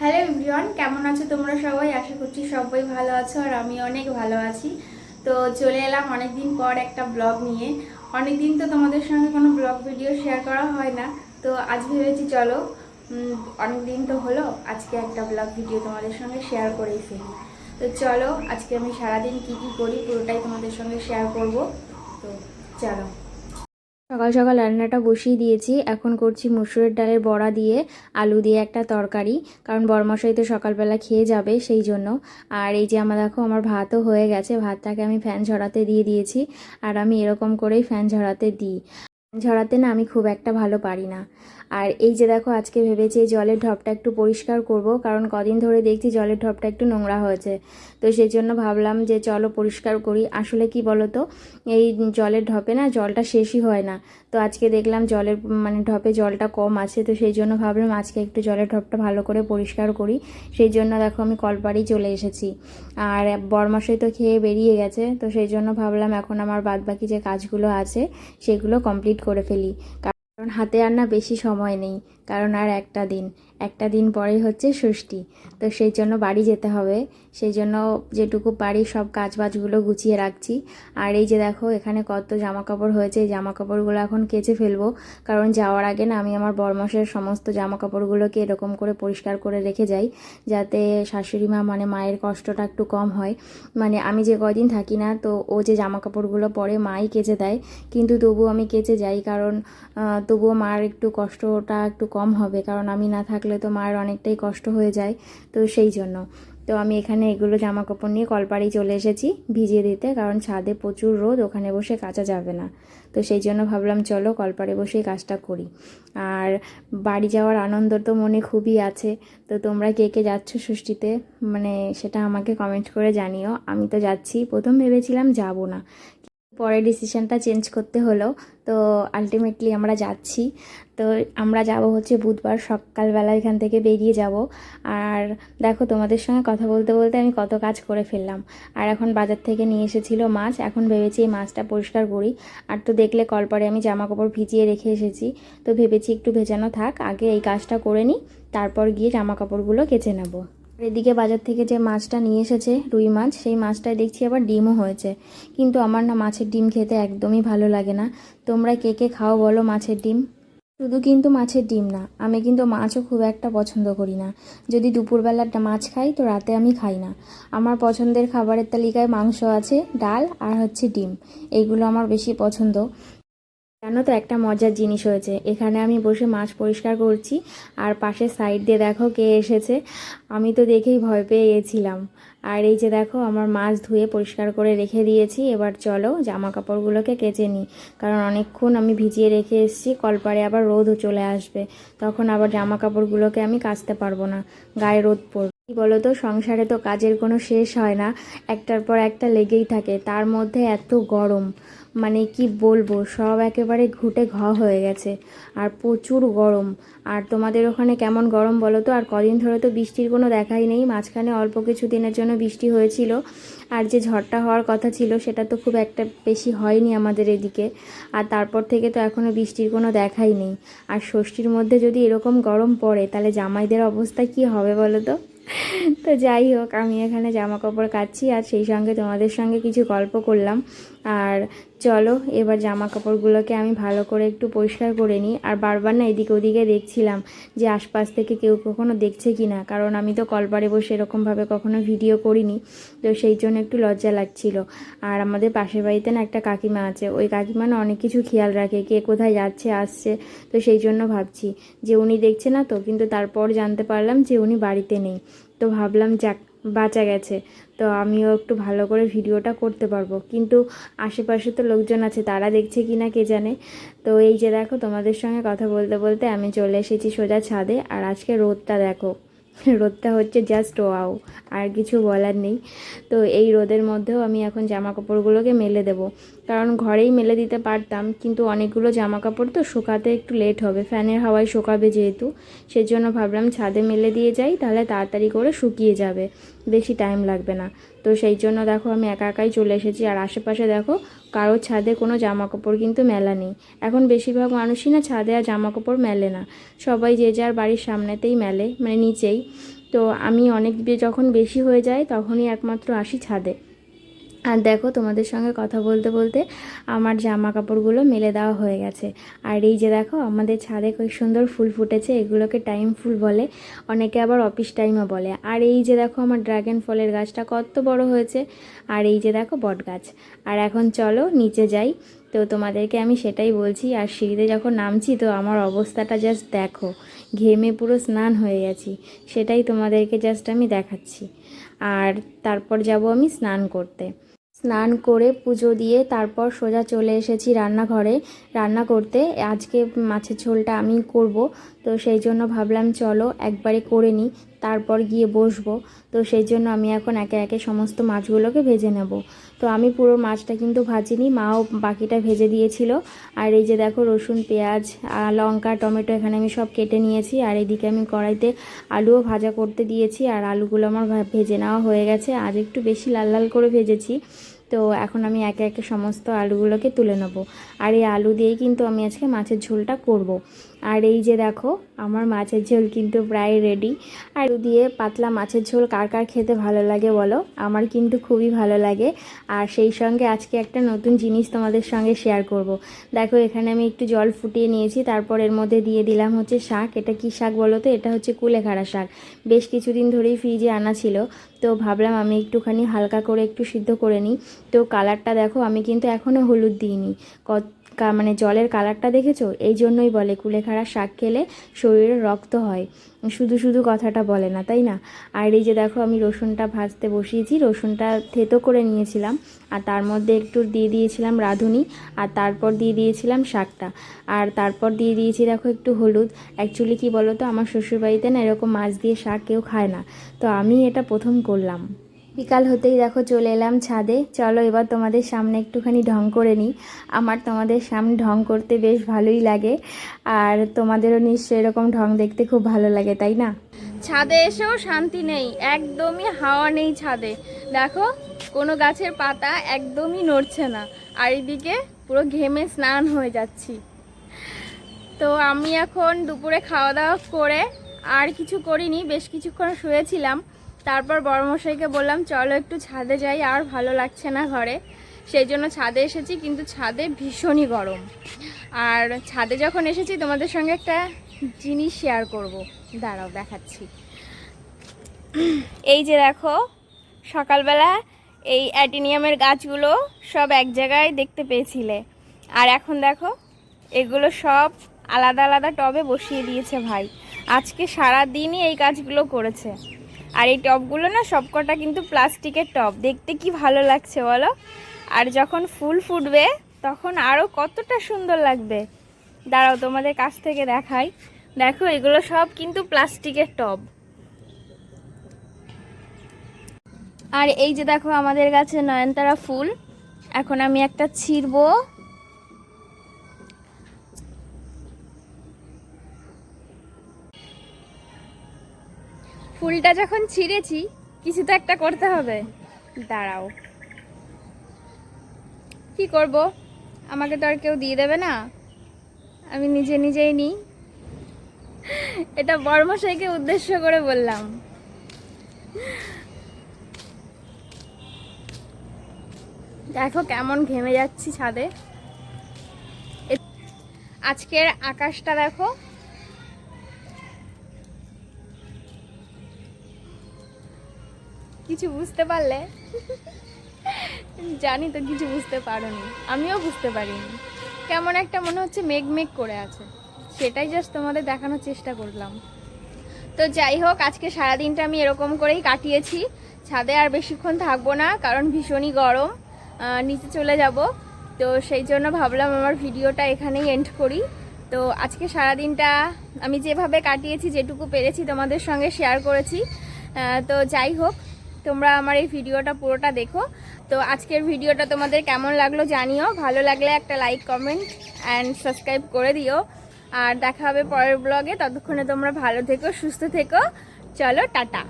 Hello everyone কেমন আছো তোমরা সবাই? আশা করছি সবাই ভালো আছো আর আমি অনেক ভালো আছি। তো চলে এলাম অনেক দিন পর একটা ব্লগ নিয়ে। অনেক দিন তো তোমাদের সঙ্গে কোনো ব্লগ ভিডিও শেয়ার করা হয় না। তো আজ ভেবেছি চলো অনেক দিন তো হলো, আজকে একটা ব্লগ ভিডিও তোমাদের সঙ্গে শেয়ার করেই ফেলি। তো চলো, আজকে আমি সারাদিন কি কি করি পুরোটাই তোমাদের সঙ্গে শেয়ার করব। তো চলো। সকাল সকাল রান্নাটা বসিয়ে দিয়েছি। এখন করছি মুসুরের ডালের বড়া দিয়ে আলু দিয়ে একটা তরকারি, কারণ বরমশাই তো সকালবেলা খেয়ে যাবে সেই জন্য। আর এই যে আমার দেখো, আমার ভাতও হয়ে গেছে, ভাতটাকে আমি ফ্যান ঝরাতে দিয়ে দিয়েছি, আর আমি এরকম করেই ফ্যান ঝরাতে দিই। ঝরাতে না আমি খুব একটা ভালো পারি না। আর এই যে দেখো, আজকে ভেবেছি জলের ঢপটা একটু পরিষ্কার করব, কারণ কদিন ধরে দেখছি জলের ঢপটা একটু নোংরা হয়েছে। তো সেই জন্য ভাবলাম যে চলো পরিষ্কার করি। আসলে কি বলো তো এই জলের ঢপে না জলটা শেষই হয় না। তো আজকে দেখলাম জলের মানে ঢপে জলটা কম আছে, তো সেই জন্য ভাবলাম আজকে একটু জলের ঢপটা ভালো করে পরিষ্কার করি। সেই জন্য দেখো আমি কলপাড়ি চলে এসেছি। আর বরমাসে তো খেয়ে বেরিয়ে গেছে, তো সেই জন্য ভাবলাম এখন আমার বাদবাকি যে কাজগুলো আছে, সেগুলো কমপ্লিট করে ফেলি। কারণ হাতে রান্না বেশি সময় নেই। কারণ আর একটা দিন। একটা দিন পরেই হচ্ছে ষষ্ঠী। তো সেই জন্য বাড়ি যেতে হবে। সেই জন্য যেটুকু পারি সব কাজ বাজগুলো গুছিয়ে রাখছি। আর এই যে দেখো, এখানে কত জামা কাপড় হয়েছে। এই জামা কাপড়গুলো এখন কেচে ফেলব। কারণ যাওয়ার আগে না আমি আমার বরমাসের সমস্ত জামা কাপড়গুলোকে এরকম করে পরিষ্কার করে রেখে যাই। যাতে শাশুড়ি মা মানে মায়ের কষ্টটা একটু কম হয়। মানে আমি যে কদিন থাকি না, তো ও যে জামা কাপড়গুলো পরে মাই কেচে দেয়। কিন্তু তবুও আমি কেচে যাই। কারণ তবুও মার একটু কষ্টটা একটু কম হবে, কারণ আমি না থাকলে তো মায়ের অনেকটাই কষ্ট হয়ে যায়, তো সেই জন্য। তো আমি এখানে এগুলো জামা কাপড় নিয়ে কলপাড়ি চলে এসেছি ভিজিয়ে দিতে, কারণ ছাদে প্রচুর রোদ, ওখানে বসে কাচা যাবে না। তো সেই জন্য ভাবলাম, চলো কলপাড়ে বসেই কাজটা করি। আর বাড়ি যাওয়ার আনন্দ তো মনে খুবই আছে, তো তোমরা কে কে যাচ্ছ ষষ্ঠীতে মানে সেটা আমাকে কমেন্ট করে জানিও। আমি তো যাচ্ছি, প্রথম ভেবেছিলাম যাব না পরে ডিসিশনটা চেঞ্জ করতে হলো। তো আলটিমেটলি আমরা যাচ্ছি। তো আমরা যাব হচ্ছে বুধবার সকালবেলা এখান থেকে বেরিয়ে যাব। আর দেখো তোমাদের সঙ্গে কথা বলতে বলতে আমি কত কাজ করে ফেললাম। আর এখন বাজার থেকে নিয়ে এসেছিল মাছ। এখন ভেবেছি এই মাছটা পরিষ্কার করি। আর তো দেখলে কলপরে আমি জামা কাপড় ভিজিয়ে রেখে এসেছি। তো ভেবেছি একটু ভেজানো থাক। আগে এই কাজটা করে নিই। তারপর গিয়ে জামা কাপড়গুলো কেচে নেব। এদিকে বাজার থেকে যে মাছটা নিয়ে এসেছে, রুই মাছ, সেই মাছটায় দেখছি আবার ডিমও হয়েছে। কিন্তু আমার না মাছের ডিম খেতে একদমই ভালো লাগে না। তোমরা কে কে খাও বলো মাছের ডিম। শুধু কিন্তু মাছের ডিম না, আমি কিন্তু মাছও খুব একটা পছন্দ করি না। যদি দুপুরবেলাটা মাছ খাই, তো রাতে আমি খাই না। আমার পছন্দের খাবারের তালিকায় মাংস আছে, ডাল আর হচ্ছে ডিম। এইগুলো আমার বেশি পছন্দ। জানো তো একটা মজার জিনিস হয়েছে। এখানে আমি বসে মাছ পরিষ্কার করছি, আর পাশে সাইড দিয়ে দেখো কে এসেছে। আমি তো দেখেই ভয় পেয়ে গেছিলাম আর এই যে দেখো, আমার মাছ ধুয়ে পরিষ্কার করে রেখে দিয়েছি। এবার চলো জামা কাপড়গুলোকে কেচে নিই। কারণ অনেকক্ষণ আমি ভিজিয়ে রেখে এসেছি কলপারে আবার রোদও চলে আসবে। তখন আবার জামা কাপড়গুলোকে আমি কাচতে পারব না। গায়ে রোদ পড়বে। কী বলো তো সংসারে তো কাজের কোনো শেষ হয় না। একটার পর একটা লেগেই থাকে। তার মধ্যে এত গরম। মানে কি বলব, সব একেবারে ঘুটে ঘ হয়ে গেছে। আর প্রচুর গরম। আর তোমাদের ওখানে কেমন গরম বলো তো? আর কদিন ধরে তো বৃষ্টির কোনো দেখাই নেই। মাঝখানে অল্প কিছু দিনের জন্য বৃষ্টি হয়েছিল। আর যে ঝড়টা হওয়ার কথা ছিল, সেটা তো খুব একটা বেশি হয়নি আমাদের এদিকে। আর তারপর থেকে তো এখনও বৃষ্টির কোনো দেখাই নেই। আর ষষ্ঠীর মধ্যে যদি এরকম গরম পড়ে, তাহলে জামাইদের অবস্থা কি হবে বলো তো? তো যাই হোক, আমি এখানে জামা কাপড় কাচ্ছি। আর সেই সঙ্গে তোমাদের সঙ্গে কিছু গল্প করলাম। আর চলো, এবার জামা কাপড়গুলোকে আমি ভালো করে একটু পরিষ্কার করে নিই। আর বারবার না এদিকে ওদিকে দেখছিলাম যে আশপাশ থেকে কেউ কখনো দেখছে কি না কারণ আমি তো কলপারে বসে এরকমভাবে কখনো ভিডিও করিনি, তো সেই জন্য একটু লজ্জা লাগছিল। আর আমাদের পাশের বাড়িতে না একটা কাকিমা আছে। ওই কাকিমা না অনেক কিছু খেয়াল রাখে, কে কোথায় যাচ্ছে, আসছে, তো সেই জন্য ভাবছি যে উনি দেখছে না তো, কিন্তু তারপর জানতে পারলাম যে উনি বাড়িতে নেই। তো ভাবলাম যাক বাঁচা গেছে। তো আমিও একটু ভালো করে ভিডিওটা করতে পারব। কিন্তু আশেপাশে তো লোকজন আছে, তারা দেখছে কি না কে জানে? তো এই যে দেখো, তোমাদের সঙ্গে কথা বলতে বলতে আমি চলে এসেছি সোজা ছাদে। আর আজকে রোদটা দেখো। রোদটা হচ্ছে জাস্ট ওয়াও আর কিছু বলার নেই। তো এই রোদের মধ্যেও আমি এখন জামা কাপড়গুলোকে মেলে দেব। কারণ ঘরেই মেলে দিতে পারতাম, কিন্তু অনেকগুলো জামা কাপড় তো শুকাতে একটু লেট হবে। ফ্যানের হাওয়ায় শুকাবে যেহেতু, সেজন্য ভাবলাম ছাদে মেলে দিয়ে যাই, তাহলে তাড়াতাড়ি করে শুকিয়ে যাবে। বেশি টাইম লাগবে না। তো সেই জন্য দেখো আমি একা একাই চলে এসেছি। আর আশেপাশে দেখো কারও ছাদে কোনো জামা কাপড় কিন্তু মেলা নেই। এখন বেশিরভাগ মানুষই না ছাদে আর জামা কাপড় মেলে না। সবাই যে যার বাড়ির সামনেতেই মেলে মানে নিচেই। তো আমি অনেক যখন বেশি হয়ে যায় তখনই একমাত্র আসি ছাদে। আর দেখো তোমাদের সঙ্গে কথা বলতে বলতে আমার জামা কাপড়গুলো মেলে দেওয়া হয়ে গেছে। আর এই যে দেখো, আমাদের ছাদে খুব সুন্দর ফুল ফুটেছে, এগুলোকে টাইম ফুল বলে, অনেকে আবার অফিস টাইমও বলে। আর এই যে দেখো আমার ড্রাগন ফলের গাছটা কত বড় হয়েছে, আর এই যে দেখো বট গাছ আর এখন চলো নিচে যাই, তো তোমাদেরকে আমি সেটাই বলছি, আর সিঁড়িতে যখন নামছি তো আমার অবস্থাটা জাস্ট দেখো। ঘেমে পুরো স্নান হয়ে গেছি, সেটাই তোমাদেরকে জাস্ট আমি দেখাচ্ছি। আর তারপর যাব আমি স্নান করতে। স্নান করে পুজো দিয়ে তারপর সোজা চলে এসেছি রান্নাঘরে। রান্না করতে, আজকে মাছের ঝোলটা আমি করব, তো সেই জন্য ভাবলাম চলো একবারে করে নিই। তারপর গিয়ে বসবো। তো সেই জন্য আমি এখন একে একে সমস্ত মাছগুলোকে ভেজে নেব। তো আমি পুরো মাছটা কিন্তু ভাজিনি, মাও বাকিটা ভেজে দিয়েছিল। আর এই যে দেখো রসুন, পেঁয়াজ লঙ্কা, টমেটো এখানে আমি সব কেটে নিয়েছি। আর এদিকে আমি কড়াইতে আলুও ভাজা করতে দিয়েছি। আর আলুগুলো আমার ভেজে নেওয়া হয়ে গেছে। আজ একটু বেশি লাল লাল করে ভেজেছি। তো এখন আমি একে একে সমস্ত আলুগুলোকে তুলে নেব। আর এই আলু দিয়েই কিন্তু আমি আজকে মাছের ঝোলটা করব। আর এই যে দেখো, আমার মাছের ঝোল কিন্তু প্রায় রেডি আর দিয়ে পাতলা মাছের ঝোল কার কার খেতে ভালো লাগে বলো? আমার কিন্তু খুবই ভালো লাগে। আর সেই সঙ্গে আজকে একটা নতুন জিনিস তোমাদের সঙ্গে শেয়ার করব। দেখো, এখানে আমি একটু জল ফুটিয়ে নিয়েছি, তারপর এর মধ্যে দিয়ে দিলাম হচ্ছে শাক। এটা কি শাক বলো তো? এটা হচ্ছে কুলেখাড়া শাক। বেশ কিছুদিন ধরেই ফ্রিজে আনা ছিল। তো ভাবলাম আমি একটুখানি হালকা করে একটু সিদ্ধ করে নিই। তো কালারটা দেখো, আমি কিন্তু এখনও হলুদ দিইনি। কত মানে জলের কালারটা দেখেছ? এই জন্যই বলে, কুলেখাড়া শাক খেলে শরীরে রক্ত হয়। শুধু শুধু কথাটা বলে না, তাই না? আর এই যে দেখো, আমি রসুনটা ভাজতে বসিয়েছি, রসুনটা থেতো করে নিয়েছিলাম, আর তার মধ্যে একটু দিয়ে দিয়েছিলাম রাঁধুনি, আর তারপর দিয়ে দিয়েছিলাম শাকটা। আর তারপর দিয়ে দিয়েছি দেখো একটু হলুদ। অ্যাকচুয়ালি কি বলো তো আমার শ্বশুরবাড়িতে না এরকম মাছ দিয়ে শাক কেউ খায় না। তো আমি এটা প্রথম করলাম। বিকাল হতেই দেখো চলে এলাম ছাদে। চলো এবার তোমাদের সামনে একটুখানি ঢং করে নিই। আমার তোমাদের সামনে ঢং করতে বেশ ভালোই লাগে। আর তোমাদেরও নিশ্চয়ই এরকম ঢং দেখতে খুব ভালো লাগে, তাই না? ছাদে এসেও শান্তি নেই, একদমই হাওয়া নেই ছাদে। দেখো, কোনো গাছের পাতা একদমই নড়ছে না। আর এদিকে পুরো ঘেমে স্নান হয়ে যাচ্ছি। তো আমি এখন দুপুরে খাওয়া দাওয়া করে আর কিছু করিনি, বেশ কিছুক্ষণ শুয়েছিলাম। তারপর বড়মশাইকে বললাম, চলো একটু ছাদে যাই, আর ভালো লাগছে না ঘরে। সেই জন্য ছাদে এসেছি, কিন্তু ছাদে ভীষণই গরম। আর ছাদে যখন এসেছি, তোমাদের সঙ্গে একটা জিনিস শেয়ার করব। দাঁড়াও, দেখাচ্ছি। এই যে দেখো, সকালবেলা এই অ্যাটিনিয়ামের গাছগুলো সব এক জায়গায় দেখতে পেয়েছিলে। আর এখন দেখো, এগুলো সব আলাদা আলাদা টবে বসিয়ে দিয়েছে ভাই। আজকে সারা দিনই এই কাজগুলো করেছে। আর এই টবগুলো না সবকটা কিন্তু প্লাস্টিকের টব দেখতে কি ভালো লাগছে বলো? আর যখন ফুল ফুটবে, তখন আরও কতটা সুন্দর লাগবে। দাঁড়াও, তোমাদের কাছ থেকে দেখাই। দেখো, এগুলো সব কিন্তু প্লাস্টিকের টব আর এই যে দেখো, আমাদের কাছে নয়নতারা ফুল। এখন আমি একটা ছিড়বো। ফুলটা যখন ছিঁড়েছি, কিছু তো একটা করতে হবে। দাঁড়াও। কি করব? আমাকে তো আর কেউ দিয়ে দেবে না। আমি নিজে নিজেই নিই। এটা বর্মশাইকে উদ্দেশ্য করে বললাম। দেখো কেমন ঘেমে যাচ্ছি ছাদে। আজকের আকাশটা দেখো। কিছু বুঝতে পারলে? জানি তো কিছু বুঝতে পারোনি। আমিও বুঝতে পারিনি। কেমন একটা মনে হচ্ছে মেঘ মেঘ করে আছে। সেটাই জাস্ট তোমাদের দেখানোর চেষ্টা করলাম। তো যাই হোক, আজকে সারাদিনটা আমি এরকম করেই কাটিয়েছি। ছাদে আর বেশিক্ষণ থাকব না, কারণ ভীষণই গরম। নিচে চলে যাব। তো সেই জন্য ভাবলাম আমার ভিডিওটা এখানেই এন্ড করি। তো আজকে সারাদিনটা আমি যেভাবে কাটিয়েছি, যেটুকু পেরেছি তোমাদের সঙ্গে শেয়ার করেছি। তো যাই হোক তোমরা আমার এই ভিডিওটা পুরোটা দেখো। তো আজকের ভিডিওটা তোমাদের কেমন লাগল জানিও। ভালো লাগলে একটা লাইক কমেন্ট অ্যান্ড সাবস্ক্রাইব করে দিও। আর দেখা হবে পরের ব্লগে ততক্ষণে তোমরা ভালো থেকো, সুস্থ থেকো। চলো, টাটা।